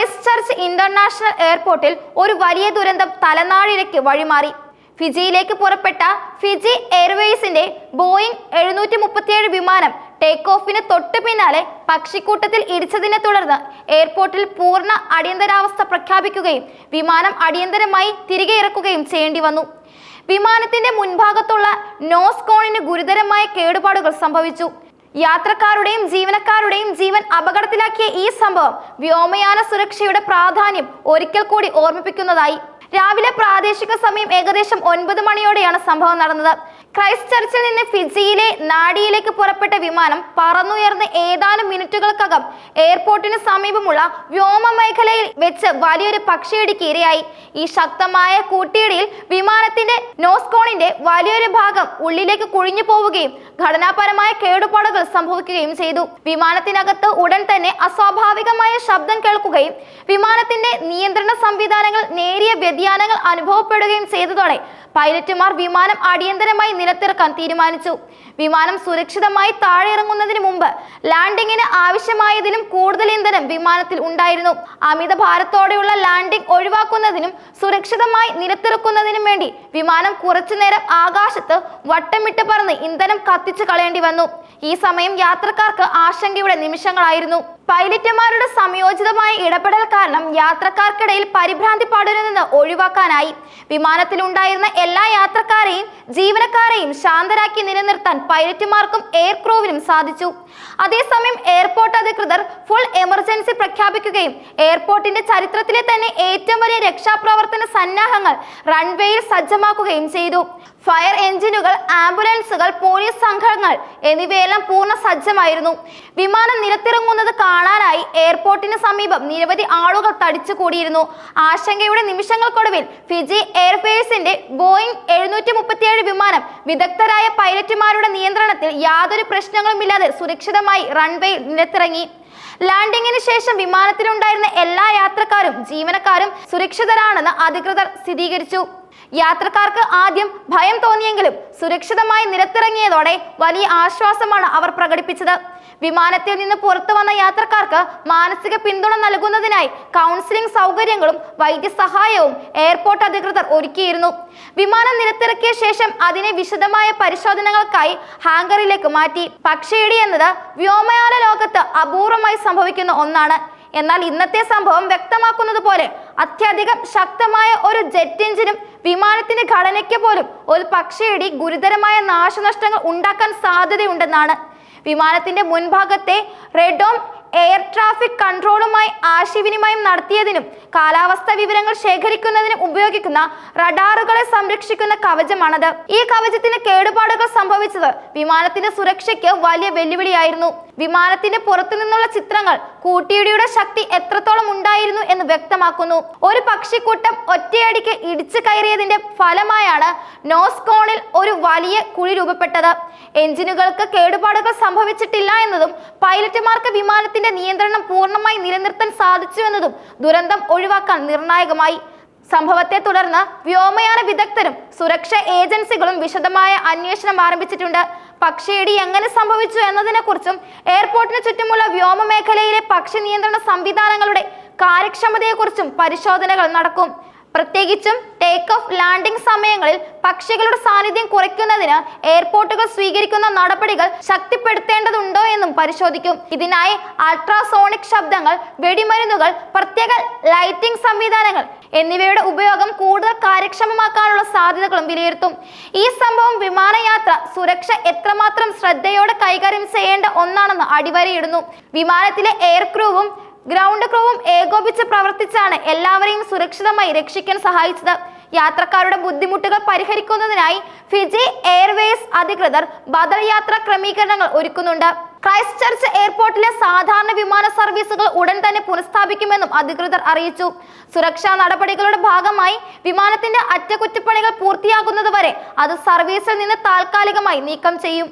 Christ church international എയർപോർട്ടിൽ ഒരു വലിയ ദുരന്തം തലനാഴിലേക്ക് വഴിമാറി. ഫിജിയിലേക്ക് പുറപ്പെട്ട ഫിജി എയർവേസിന്റെ ബോയിങ് എഴുന്നൂറ്റി മുപ്പത്തിയേഴ് വിമാനം ടേക്ക് ഓഫിന് തൊട്ടു പിന്നാലെ പക്ഷിക്കൂട്ടത്തിൽ ഇടിച്ചതിനെ തുടർന്ന് എയർപോർട്ടിൽ പൂർണ അടിയന്തരാവസ്ഥ പ്രഖ്യാപിക്കുകയും വിമാനം അടിയന്തരമായി തിരികെ ഇറക്കുകയും ചെയ്യേണ്ടി വന്നു. വിമാനത്തിന്റെ മുൻഭാഗത്തുള്ള നോസ് കോണിന് ഗുരുതരമായ കേടുപാടുകൾ സംഭവിച്ചു. യാത്രക്കാരുടെയും ജീവനക്കാരുടെയും ജീവൻ അപകടത്തിലാക്കിയ ഈ സംഭവം വ്യോമയാന സുരക്ഷയുടെ പ്രാധാന്യം ഒരിക്കൽ കൂടി ഓർമ്മിപ്പിക്കുന്നതായി. രാവിലെ പ്രാദേശിക സമയം ഏകദേശം ഒൻപത് മണിയോടെയാണ് സംഭവം നടന്നത്. ക്രൈസ്റ്റ് ചർച്ചിൽ നിന്ന് ഫിജിയിലെ നാടിയിലേക്ക് പുറപ്പെട്ട വിമാനം പറന്നുയർന്ന് ഏതാനും മിനിറ്റുകൾക്കകം എയർപോർട്ടിന് സമീപമുള്ള വ്യോമ മേഖലയിൽ വെച്ച് വലിയൊരു പക്ഷിയിടിക്ക് ഇരയായി ഈ ശക്തമായ കൂട്ടിയിടിയിൽ വിമാനത്തിന്റെ നോസ്കോണിന്റെ വലിയൊരു ഭാഗം ഉള്ളിലേക്ക് കുഴിഞ്ഞു പോവുകയും ഘടനാപരമായ കേടുപാടുകൾ സംഭവിക്കുകയും ചെയ്തു. വിമാനത്തിനകത്ത് ഉടൻ തന്നെ അസ്വാഭാവികമായ ശബ്ദം കേൾക്കുകയും വിമാനത്തിന്റെ നിയന്ത്രണ സംവിധാനങ്ങൾ നേരിയ വ്യതിയാനങ്ങൾ അനുഭവപ്പെടുകയും ചെയ്തതോടെ പൈലറ്റുമാർ വിമാനം അടിയന്തരമായി നിലത്തിറക്കാൻ തീരുമാനിച്ചു. വിമാനം സുരക്ഷിതമായി താഴെ ഇറങ്ങുന്നതിന് മുമ്പ് ലാൻഡിങ്ങിന് ആവശ്യമായതിലും കൂടുതൽ ഇന്ധനം വിമാനത്തിൽ ഉണ്ടായിരുന്നു. അമിത ഭാരത്തോടെയുള്ള ലാൻഡിംഗ് ഒഴിവാക്കുന്നതിനും സുരക്ഷിതമായി നിലത്തിറക്കുന്നതിനും വേണ്ടി വിമാനം കുറച്ചുനേരം ആകാശത്ത് വട്ടമിട്ട് പറന്ന് ഇന്ധനം കത്തിച്ചു കളയേണ്ടി വന്നു. ഈ സമയം യാത്രക്കാർക്ക് ആശങ്കയുടെ നിമിഷങ്ങളായിരുന്നു. പൈലറ്റുമാരുടെ സംയോജിതമായ ഇടപെടൽ കാരണം യാത്രക്കാർക്കിടയിൽ പരിഭ്രാന്തി പടരുന്നത് ഒഴിവാക്കാനായി. വിമാനത്തിലുണ്ടായിരുന്ന എല്ലാ യാത്രക്കാരെയും ജീവനക്കാരെയും ശാന്തരാക്കി നിലനിർത്താൻ പൈലറ്റുമാർക്കും എയർ ക്രൂവിനും സാധിച്ചു. അതേസമയം എയർപോർട്ട് അധികൃതർ ഫുൾ എമർജൻസി പ്രഖ്യാപിക്കുകയും എയർപോർട്ടിന്റെ ചരിത്രത്തിലെ തന്നെ ഏറ്റവും വലിയ രക്ഷാപ്രവർത്തന സന്നാഹങ്ങൾ റൺവേയിൽ സജ്ജമാക്കുകയും ചെയ്തു. ഫയർ എഞ്ചിനുകൾ ആംബുലൻസുകൾ പോലീസ് സംഘങ്ങൾ എന്നിവയെല്ലാം പൂർണ സജ്ജമായിരുന്നു. വിമാനം നിരത്തിറങ്ങുന്നത് കാണാനായി എയർപോർട്ടിന് സമീപം നിരവധി ആളുകൾ തടിച്ചു കൂടിയിരുന്നു. ആശങ്കയുടെ നിമിഷങ്ങൾക്കൊടുവിൽ ഫിജി എയർഫേഴ്സിന്റെ ബോയിങ് എഴുന്നൂറ്റി മുപ്പത്തിയേഴ് വിമാനം വിദഗ്ധരായ പൈലറ്റുമാരുടെ നിയന്ത്രണത്തിൽ യാതൊരു പ്രശ്നങ്ങളുമില്ലാതെ സുരക്ഷിതമായി റൺവേയിൽ നിലത്തിറങ്ങി ലാൻഡിങ്ങിന് ശേഷം വിമാനത്തിലുണ്ടായിരുന്ന എല്ലാ യാത്രക്കാരും ജീവനക്കാരും സുരക്ഷിതരാണെന്ന് അധികൃതർ സ്ഥിരീകരിച്ചു. യാത്രക്കാർക്ക് ആദ്യം ഭയം തോന്നിയെങ്കിലും സുരക്ഷിതമായി നിരത്തിറങ്ങിയതോടെ വലിയ ആശ്വാസമാണ് അവർ പ്രകടിപ്പിച്ചത്. വിമാനത്തിൽ നിന്ന് പുറത്തു വന്ന യാത്രക്കാർക്ക് മാനസിക പിന്തുണ നൽകുന്നതിനായി കൗൺസിലിംഗ് സൗകര്യങ്ങളും വൈദ്യസഹായവും എയർപോർട്ട് അധികൃതർ ഒരുക്കിയിരുന്നു. വിമാനം നിലത്തിറക്കിയ ശേഷം അതിനെ വിശദമായ പരിശോധനകൾക്കായി ഹാങ്കറിലേക്ക് മാറ്റി. പക്ഷേടി എന്നത് വ്യോമയാന ലോകത്ത് അപൂർവമായി സംഭവിക്കുന്ന ഒന്നാണ്. എന്നാൽ ഇന്നത്തെ സംഭവം വ്യക്തമാക്കുന്നത് പോലെ അത്യധികം ശക്തമായ ഒരു ജെറ്റ് എഞ്ചിനും വിമാനത്തിന്റെ ഘടനയ്ക്ക് പോലും ഒരു പക്ഷേടി ഗുരുതരമായ നാശനഷ്ടങ്ങൾ ഉണ്ടാക്കാൻ സാധ്യതയുണ്ടെന്നാണ് വിമാനത്തിന്റെ മുൻഭാഗത്തെ റെഡോം എയർ ട്രാഫിക് കൺട്രോളുമായി ആശയവിനിമയം നടത്തിയതിനും കാലാവസ്ഥ വിവരങ്ങൾ ശേഖരിക്കുന്നതിനും ഉപയോഗിക്കുന്ന റഡാറുകളെ സംരക്ഷിക്കുന്ന കവചമാണത്. ഈ കവചത്തിന് കേടുപാടുകൾ സംഭവിച്ചത് വിമാനത്തിന്റെ സുരക്ഷയ്ക്ക് വലിയ വെല്ലുവിളിയായിരുന്നു. വിമാനത്തിന്റെ പുറത്തു നിന്നുള്ള ചിത്രങ്ങൾ കൂട്ടിയിടിയുടെ ശക്തി എത്രത്തോളം ഉണ്ടായിരുന്നു എന്ന് വ്യക്തമാക്കുന്നു. ഒരു പക്ഷിക്കൂട്ടം ഒറ്റയടിക്ക് ഇടിച്ചു കയറിയതിന്റെ ഫലമായാണ് നോസ്കോണിൽ ഒരു വലിയ കുഴി രൂപപ്പെട്ടത്. എഞ്ചിനുകൾക്ക് കേടുപാടുകൾ സംഭവിച്ചിട്ടില്ല എന്നതും പൈലറ്റുമാർക്ക് വിമാനത്തിന്റെ നിയന്ത്രണം പൂർണമായി നിലനിർത്താൻ സാധിച്ചു എന്നതും ദുരന്തം ഒഴിവാക്കാൻ നിർണായകമായി. സംഭവത്തെ തുടർന്ന് വ്യോമയാന വിദഗ്ധരും സുരക്ഷാ ഏജൻസികളും വിശദമായ അന്വേഷണം ആരംഭിച്ചിട്ടുണ്ട്. പക്ഷിയിടി എങ്ങനെ സംഭവിച്ചു എന്നതിനെക്കുറിച്ചും എയർപോർട്ടിന് ചുറ്റുമുള്ള വ്യോമ മേഖലയിലെ പക്ഷി നിയന്ത്രണ സംവിധാനങ്ങളുടെ കാര്യക്ഷമതയെക്കുറിച്ചും പരിശോധനകൾ നടക്കും. പ്രത്യേകിച്ചും ടേക്ക് ഓഫ് ലാൻഡിംഗ് സമയങ്ങളിൽ പക്ഷികളുടെ സാന്നിധ്യം കുറയ്ക്കുന്നതിന് എയർപോർട്ടുകൾ സ്വീകരിക്കുന്ന നടപടികൾ ശക്തിപ്പെടുത്തേണ്ടതുണ്ടോ എന്നും പരിശോധിക്കും. ഇതിനായി അൾട്രാസോണിക് ശബ്ദങ്ങൾ വെടിമരുന്നുകൾ പ്രത്യേക ലൈറ്റിംഗ് സംവിധാനങ്ങൾ എന്നിവയുടെ ഉപയോഗം കൂടുതൽ കാര്യക്ഷമമാക്കാനുള്ള സാധ്യതകളും വിലയിരുത്തും. ഈ സംഭവം വിമാനയാത്ര സുരക്ഷ എത്രമാത്രം ശ്രദ്ധയോടെ കൈകാര്യം ചെയ്യേണ്ട ഒന്നാണെന്ന് അടിവരയിടുന്നു. വിമാനത്തിലെ എയർ ക്രൂവും ഗ്രൗണ്ട് ക്രൂവും ഏകോപിച്ച് പ്രവർത്തിച്ചാണ് എല്ലാവരെയും സുരക്ഷിതമായി രക്ഷിക്കാൻ സഹായിച്ചത്. യാത്രക്കാരുടെ ബുദ്ധിമുട്ടുകൾ പരിഹരിക്കുന്നതിനായി ഫിജി എയർവേസ് അധികൃതർ ബദൽ യാത്രാ ക്രമീകരണങ്ങൾ ഒരുക്കുന്നുണ്ട്. ക്രൈസ്റ്റ് ചർച്ച് എയർപോർട്ടിലെ സാധാരണ വിമാന സർവീസുകൾ ഉടൻ തന്നെ പുനഃസ്ഥാപിക്കുമെന്നും അധികൃതർ അറിയിച്ചു. സുരക്ഷാ നടപടികളുടെ ഭാഗമായി വിമാനത്തിന്റെ അറ്റകുറ്റപ്പണികൾ പൂർത്തിയാകുന്നതുവരെ അത് സർവീസിൽ നിന്ന് താൽക്കാലികമായി നീക്കം ചെയ്യും.